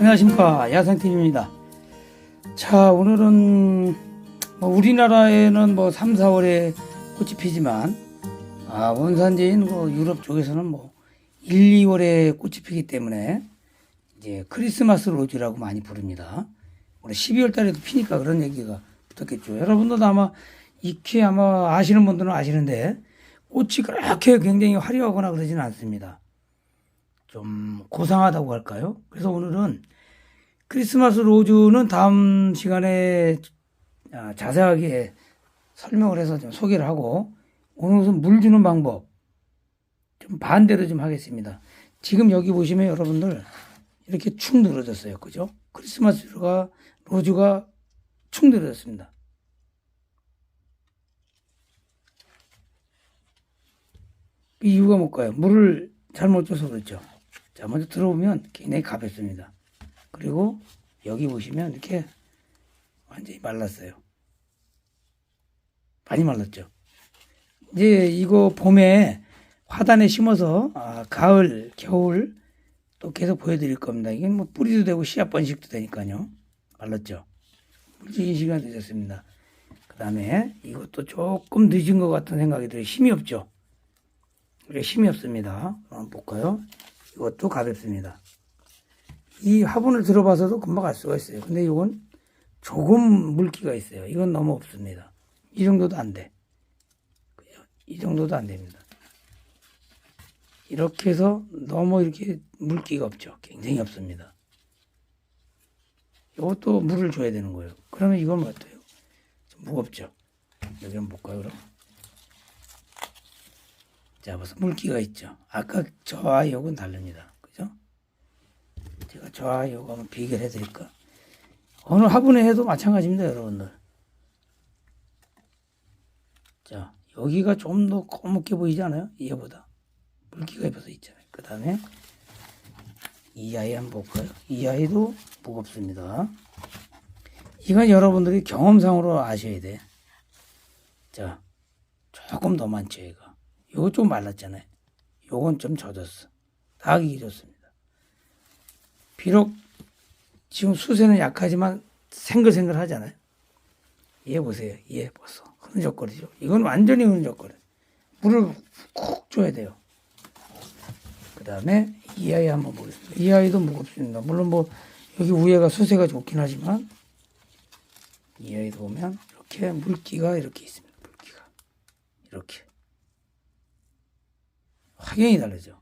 안녕하십니까. 야생TV입니다. 자 오늘은 뭐 우리나라에는 뭐 3, 4월에 꽃이 피지만 아, 원산지인 뭐 유럽 쪽에서는 뭐 1, 2월에 꽃이 피기 때문에 이제 크리스마스 로즈라고 많이 부릅니다. 올해 12월 달에도 피니까 그런 얘기가 붙었겠죠. 여러분들도 아마 익히 아마 아시는 분들은 아시는데 꽃이 그렇게 굉장히 화려하거나 그러지는 않습니다 좀 고상하다고 할까요? 그래서 오늘은 크리스마스 로즈는 다음 시간에 아, 자세하게 설명을 해서 좀 소개를 하고 오늘은 물 주는 방법 좀 반대로 좀 하겠습니다. 지금 여기 보시면 여러분들 이렇게 축 늘어졌어요. 그죠? 크리스마스가 로즈가 축 늘어졌습니다. 그 이유가 뭘까요? 물을 잘못 줘서 그렇죠. 자, 먼저 들어보면 굉장히 가볍습니다. 그리고 여기 보시면 이렇게 완전히 말랐어요. 많이 말랐죠. 이제 이거 봄에 화단에 심어서 아, 가을, 겨울 또 계속 보여드릴 겁니다. 이게 뭐 뿌리도 되고 씨앗 번식도 되니까요. 말랐죠. 물주기 시간 늦었습니다. 그 다음에 이것도 조금 늦은 것 같은 생각이 들어요. 힘이 없죠. 힘이 없습니다. 한번 볼까요? 이것도 가볍습니다. 이 화분을 들어봐서도 금방 알 수가 있어요. 근데 이건 조금 물기가 있어요. 이건 너무 없습니다. 이 정도도 안 돼. 이 정도도 안 됩니다. 이렇게 해서 너무 이렇게 물기가 없죠. 굉장히 없습니다. 이것도 물을 줘야 되는 거예요. 그러면 이건 어때요? 좀 무겁죠? 여기 한번 볼까요, 그럼? 자, 벌써 물기가 있죠. 아까 이하고는 다릅니다. 그죠? 제가 저와 이하고 한번 비교를 해드릴까? 어느 화분에 해도 마찬가지입니다, 여러분들. 자, 여기가 좀 더 검게 보이지 않아요? 얘보다. 물기가 입어서 있잖아요. 그 다음에 이 아이 한번 볼까요? 이 아이도 무겁습니다. 이건 여러분들이 경험상으로 아셔야 돼. 자, 조금 더 많죠, 얘가. 요거 좀 말랐잖아요. 요건 좀 젖었어. 다 하기 좋습니다. 비록 지금 수세는 약하지만 생글생글 하잖아요. 얘 보세요. 얘 벌써 흐느적거리죠. 이건 완전히 흐느적거려. 물을 쿡 줘야 돼요. 그 다음에 이 아이 한번 보겠습니다. 이 아이도 무겁습니다. 물론 뭐 여기 위에가 수세가 좋긴 하지만 이 아이도 보면 이렇게 물기가 이렇게 있습니다. 물기가 이렇게 확연히 다르죠.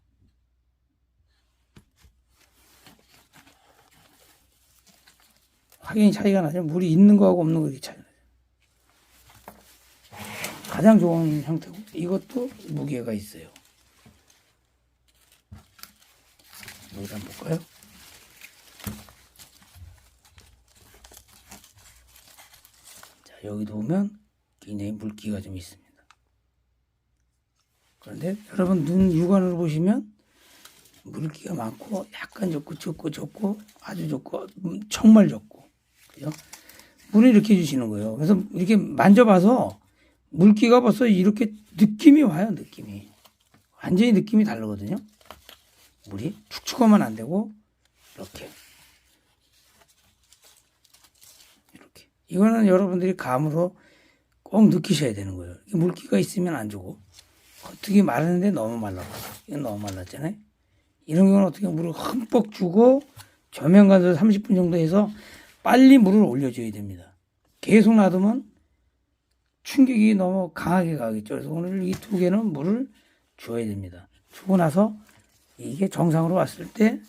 확연히 차이가 나죠. 물이 있는 거하고 없는 거 이렇게 차이 나죠. 가장 좋은 형태고 이것도 무게가 있어요. 여기다 볼까요? 자, 여기도 보면 굉장히 물기가 좀 있습니다. 그런데 여러분 눈 육안으로 보시면 물기가 많고 약간 좋고 적고 좋고 아주 좋고 음, 정말 좋고 그죠? 물을 이렇게 주시는 거예요. 그래서 이렇게 만져봐서 물기가 벌써 이렇게 느낌이 와요. 느낌이 완전히 느낌이 다르거든요. 물이 축축하면 안 되고 이렇게 이렇게 이거는 여러분들이 감으로 꼭 느끼셔야 되는 거예요. 물기가 있으면 안 주고 겉흙이 마르는데 너무 말라. 이건 너무 말랐잖아요. 이런 경우는 어떻게 물을 흠뻑 주고 저면 간도 30분 정도 해서 빨리 물을 올려줘야 됩니다. 계속 놔두면 충격이 너무 강하게 가겠죠. 그래서 오늘 이 두 개는 물을 줘야 됩니다. 주고 나서 이게 정상으로 왔을 때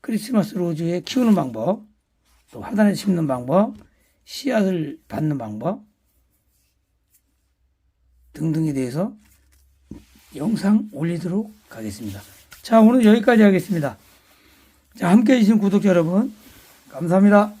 크리스마스 로즈에 키우는 방법, 또 화단에 심는 방법, 씨앗을 받는 방법 등등에 대해서 영상 올리도록 하겠습니다. 자, 오늘 여기까지 하겠습니다. 자, 함께 해주신 구독자 여러분, 감사합니다.